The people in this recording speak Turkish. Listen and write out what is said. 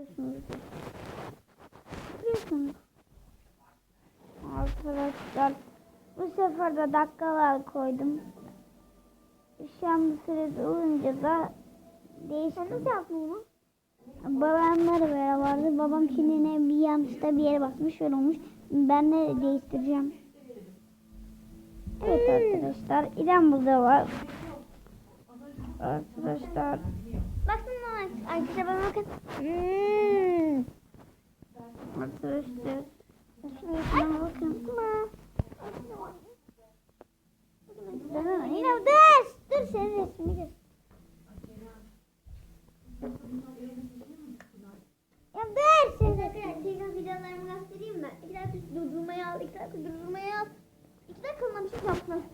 Biliyorsunuz. Biliyorsunuz. Arkadaşlar bu sefer de dakikalar koydum. Bir sürede olunca da değişti. Sen yaptın bunu? Babamlar beraberdi. Babam kendine bir yanlışta bir yere basmış öyle olmuş. Ben de değiştireceğim. Evet arkadaşlar. İrem burada var. Arkadaşlar. Arkadaşlar bana bakın. Hmm. Arkadaşlar. Şuna bakın. İrem dur. Dur senin resmini göster. Ya dur sen. Arkadaşlar Telegram videolarımı göstereyim mi? İki dakika durdurmayı al, iki dakika durdurmayı al. İki dakika bir şey yapmak